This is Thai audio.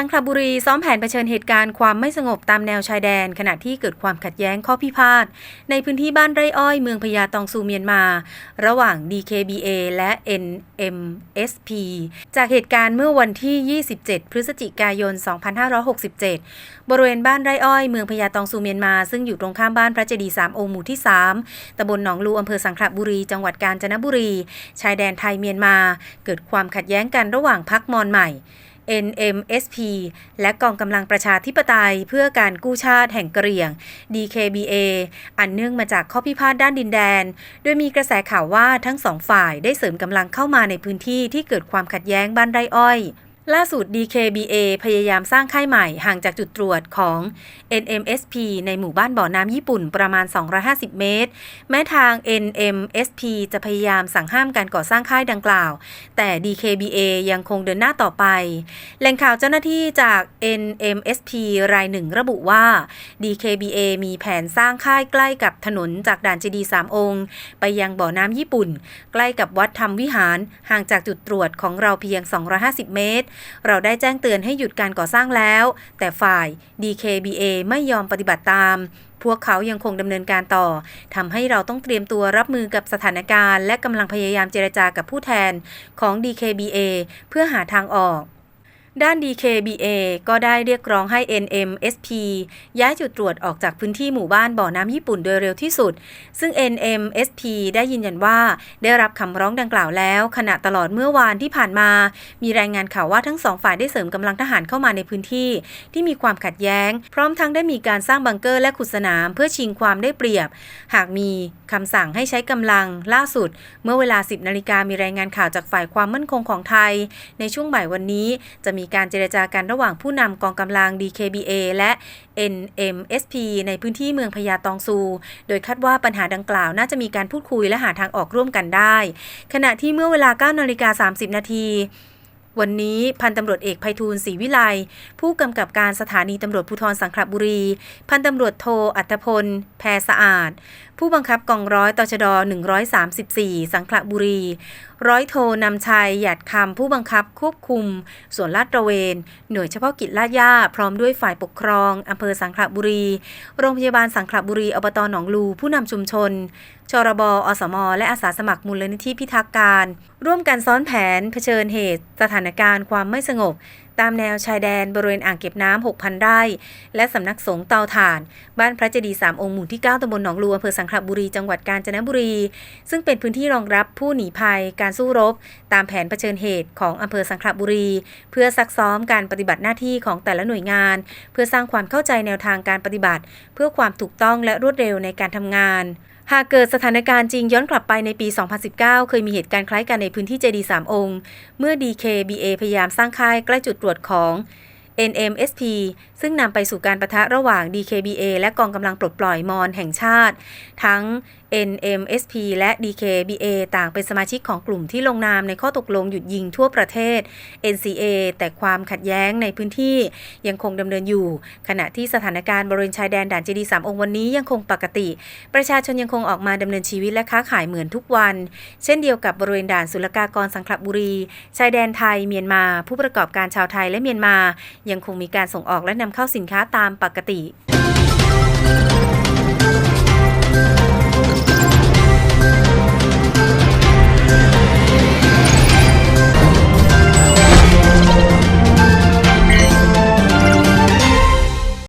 ังขบุรีซ้อมแผนเผชิญเหตุการณ์ความไม่สงบตามแนวชายแดน ขณะที่เกิดความขัดแย้งข้อพิพาทในพื้นที่บ้านไร่อ้อยเมืองพญาตองซูเมียนมา ระหว่าง DKBA และ NMSP จากเหตุการณ์เมื่อวันที่ 27 พฤศจิกายน 2567 บริเวณบ้านไร่อ้อยเมืองพญาตองซูเมียนมา ซึ่งอยู่ตรงข้ามบ้านพระเจดีย์สามองค์หมู่ที่ 3ตำบลหนองลูอำเภอสังขละบุรี จังหวัดกาญจนบุรี ชายแดนไทยเมียนมา เกิดความขัดแย้งกันระหว่างพักมอญใหม่ NMSP และกองกำลังประชาธิปไตยเพื่อการกู้ชาติแห่งกะเหรี่ยง DKBA อันเนื่องมาจากข้อพิพาทด้านดินแดน โดยมีกระแสข่าวว่าทั้งสองฝ่ายได้เสริมกำลังเข้ามาในพื้นที่ที่เกิดความขัดแย้งบ้านไร่อ้อย ล่าสุด DKBA พยายามสร้างค่ายใหม่ห่างจากจุดตรวจของ NMSP ในหมู่บ้านบ่อน้ำญี่ปุ่นประมาณ 250 เมตร แม้ทาง NMSP จะพยายามสั่งห้ามการก่อสร้างค่ายดังกล่าว แต่ DKBA ยังคงเดินหน้าต่อไป แหล่งข่าวเจ้าหน้าที่จาก NMSP รายหนึ่งระบุว่า DKBA มีแผนสร้างค่ายใกล้กับถนนจากด่านเจดีสามองค์ ไปยังบ่อน้ำญี่ปุ่น ใกล้กับวัดธรรมวิหารห่างจากจุดตรวจของเราเพียง 250 เมตรเราได้แจ้งเตือนให้หยุดการก่อสร้างแล้ว แต่ฝ่าย DKBA ไม่ยอมปฏิบัติตาม พวกเขายังคงดำเนินการต่อทำให้เราต้องเตรียมตัวรับมือกับสถานการณ์ และกำลังพยายามเจรจากับผู้แทนของ DKBA เพื่อหาทางออก ด้าน DKBA ก็ได้เรียกร้องให้ NMSP ย้ายจุดตรวจออกจากพื้นที่หมู่บ้านบ่อน้ำญี่ปุ่นโดยเร็วที่สุด ซึ่ง NMSP ได้ยืนยันว่า ได้รับคำร้องดังกล่าวแล้ว ขณะตลอดเมื่อวานที่ผ่านมา มีรายงานข่าวว่าทั้งสองฝ่ายได้เสริมกำลังทหารเข้ามาในพื้นที่ ที่มีความขัดแย้ง พร้อมทั้งได้มีการสร้างบังเกอร์และขุดสนาม เพื่อชิงความได้เปรียบ หากมีคำสั่งให้ใช้กำลังล่าสุด เมื่อเวลา 10นาฬิกามีรายงานข่าวจากฝ่ายความมั่นคงของไทย ในช่วงบ่ายวันนี้จะมีการเจรจากันระหว่างผู้นำกองกำลัง DKBA และ NMSP ในพื้นที่เมืองพญาตองซู โดยคาดว่าปัญหาดังกล่าวน่าจะมีการพูดคุยและหาทางออกร่วมกันได้ ขณะที่เมื่อเวลา9นาฬิกา30 นาที วันนี้พันตำรวจเอกไพฑูรย์ศรีวิไลผู้กำกับการสถานีตำรวจภูธรสังขละบุรี พันตำรวจโทอัตพล แพรสะอาด ผู้บังคับกองร้อยตชด 134 สังขละบุรี ร้อยโทนำชัยหยัดคำผู้บังคับควบคุม ส่วนลาดตระเวน หน่วยเฉพาะกิจลาดย่าพร้อมด้วยฝ่ายปกครองอำเภอสังขละบุรี โรงพยาบาลสังขละบุรีอบตหนองลูผู้นำชุมชน ชรบอสม และอาสาสมัครมูลนิธิพิทักษ์การ ร่วมกันซ้อนแผนเผชิญเหตุ สถานการณ์ความไม่สงบ ตามแนวชายแดนบริเวณอ่างเก็บน้ำ 6,000 ไร่ และสำนักสงฆ์เตาถ่าน บ้านพระเจดีย์สามองค์หมู่ที่ 9ตำบลหนองลูอำเภอสังขละบุรี จังหวัดกาญจนบุรี ซึ่งเป็นพื้นที่รองรับผู้หนีภัย การสู้รบ ตามแผนเผชิญเหตุของอำเภอสังขละบุรี เพื่อซักซ้อมการปฏิบัติหน้าที่ของแต่ละหน่วยงาน เพื่อสร้างความเข้าใจแนวทางการปฏิบัติ เพื่อความถูกต้องและรวดเร็วในการทำงาน หากเกิดสถานการณ์จริงย้อนกลับไปในปี 2019 เคยมีเหตุการณ์คล้ายกันในพื้นที่เจดีสามองค์ เมื่อ DKBA พยายามสร้างค่ายใกล้จุดตรวจของ NMSP ซึ่งนำไปสู่การประทะระหว่าง DKBA และกองกำลังปลดปล่อยมอนแห่งชาติ ทั้ง NMSP และ DKBA ต่างเป็นสมาชิกของกลุ่มที่ลงนามในข้อตกลงหยุดยิงทั่วประเทศ NCA แต่ความขัดแย้งในพื้นที่ยังคงดำเนินอยู่ ขณะที่สถานการณ์บริเวณชายแดนด่านเจดีสามองค์วันนี้ยังคงปกติ ประชาชนยังคงออกมาดำเนินชีวิตและค้าขายเหมือนทุกวัน เช่นเดียวกับบริเวณด่านศุลกากรสังขละบุรี ชายแดนไทยเมียนมา ผู้ประกอบการชาวไทยและเมียนมา ยังคงมีการส่งออกและนำเข้าสินค้าตามปกติ